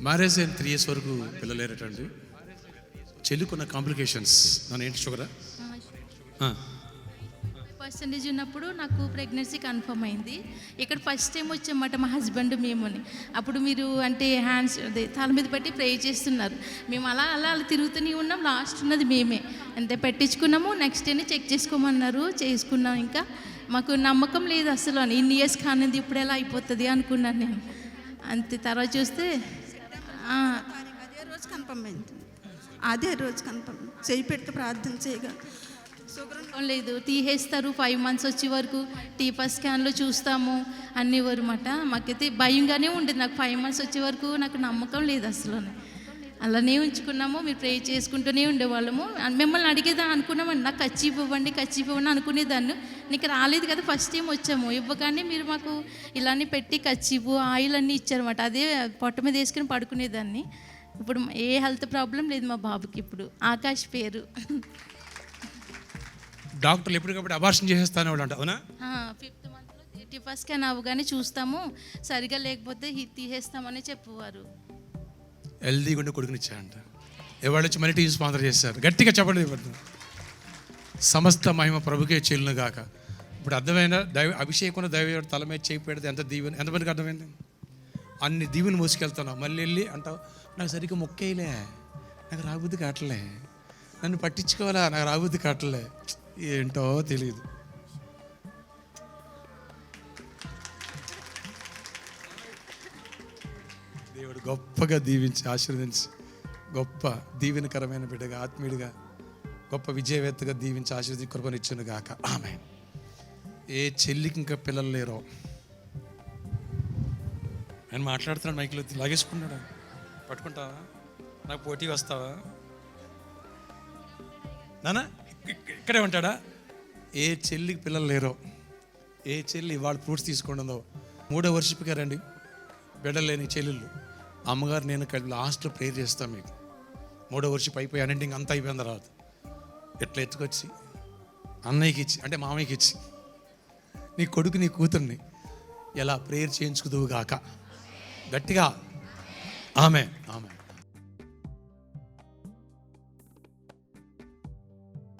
Marriage అయిన three years వరకు పిల్లలేరటండి చెల్లికున్న complications. నన్ను ఏంటి షుగరా? పర్సంటేజ్ ఉన్నప్పుడు నాకు ప్రెగ్నెన్సీ కన్ఫర్మ్ అయింది. ఇక్కడ ఫస్ట్ టైం వచ్చామాట మా హస్బెండ్ మేముని. అప్పుడు మీరు అంటే హ్యాండ్స్ అదే తల మీద పెట్టి ప్రే చేస్తున్నారు. మేము అలా అలా అలా తిరుగుతూనే ఉన్నాం. లాస్ట్ ఉన్నది మేమే. అంతే పెట్టించుకున్నాము. నెక్స్ట్ డేనే చెక్ చేసుకోమన్నారు. చేసుకున్నాం ఇంకా. మాకు నమ్మకం లేదు అసలు. అని ఇన్ని ఇయర్స్ కానిది ఇప్పుడు ఎలా అయిపోతుంది అనుకున్నాను నేను. అంతే తర్వాత చూస్తే ఆ, అదే రోజు కన్ఫర్మ్ అయింది అదే రోజు కన్ఫర్మ్. చేయి పెడితే ప్రార్థన చేయగా. షుగర్ లేదు. తీసేస్తారు. ఫైవ్ మంత్స్ వచ్చే వరకు టీపా స్కాన్లో చూస్తాము. అన్ని వరమాట. మాకైతే భయంగానే ఉండేది. నాకు ఫైవ్ మంత్స్ వచ్చే వరకు నాకు నమ్మకం లేదు అసలు అలానే ఉంచుకున్నాము మీరు ప్రే చేసుకుంటూనే ఉండేవాళ్ళము. మిమ్మల్ని అడిగేదా అనుకున్నామండి నాకు కచ్చి ఇవ్వండి కచ్చి ఇవ్వండి అనుకునేదాన్ని. నీకు రాలేదు కదా ఫస్ట్ టైం వచ్చాము. ఇవ్వగానే మీరు మాకు ఇలానే పెట్టి కచ్చిపు ఆయిల్ అన్నీ ఇచ్చారన్నమాట. అదే పొట్ట మీద వేసుకుని పడుకునేదాన్ని. ఇప్పుడు ఏ హెల్త్ ప్రాబ్లం లేదు మా బాబుకి ఇప్పుడు. ఆకాష్ పేరు. డాక్టర్లు ఎప్పటికప్పుడు అబార్షన్ చేసేస్తానే వాళ్ళు అంట అవునా ఫిఫ్త్ మంత్లో థర్టీ ఫస్ట్ స్కాన్ అవ్వగానే చూస్తాము. సరిగా లేకపోతే తీసేస్తామని చెప్పేవారు. హెల్దీ ఉండే కొడుకునిచ్చారంట ఎవరు వచ్చి మనీ టీవీ స్పాన్సర్ చేశారు. గట్టిగా చెప్పండి ఇవ్వద్దు. సమస్త మహిమ ప్రభుకే చెల్లును గాక. ఇప్పుడు అర్థమైన దైవ అభిషేకం దైవ తల మీద చేయి పెడితే ఎంత దీవెన ఎంతమందికి అర్థమైంది? అన్ని దీవెని మోసుకెళ్తున్నావు. మళ్ళీ వెళ్ళి అంటావు నాకు సరిగ్గా మొక్కేయలే. నాకు రాబుద్ది కావట్లే నన్ను పట్టించుకోవాలా? నాకు రాబుద్ది కావట్లే ఏంటో తెలియదు. దేవుడు గొప్పగా దీవించి ఆశీర్వదించి గొప్ప దీవెనకరమైన బిడ్డగా ఆత్మీయుడిగా గొప్ప విజయవేత్తగా దీవించి ఆశీర్వది కృపనిచ్చును గాక. ఆమె ఏ చెల్లికి ఇంకా పిల్లలు లేరో? ఆయన మాట్లాడుతున్నాడు మైకులో లాగేసుకున్నాడు? పట్టుకుంటావా? నాకు పోటీ వస్తావా? నానా ఇక్కడే ఉంటాడా? ఏ చెల్లికి పిల్లలు లేరో? ఏ చెల్లి వాళ్ళ ఫ్రూట్స్ తీసుకుంటుందో? మూడో వర్షిప్గా రండి. బిడ్డలు లేని చెల్లెళ్ళు. అమ్మగారు నేను కలిపి లాస్ట్లో ప్రేయర్ చేస్తాను మీకు. మూడో వర్షం అయిపోయి అన్నింటికి అంతా అయిపోయిన తర్వాత. ఎట్లా ఎత్తుకొచ్చి? అన్నయ్యకి ఇచ్చి అంటే మామయ్యకి ఇచ్చి. నీ కొడుకు నీ కూతుర్ని ఎలా ప్రేయర్ చేయించుకుదువు గాక. గట్టిగా. ఆమె ఆమె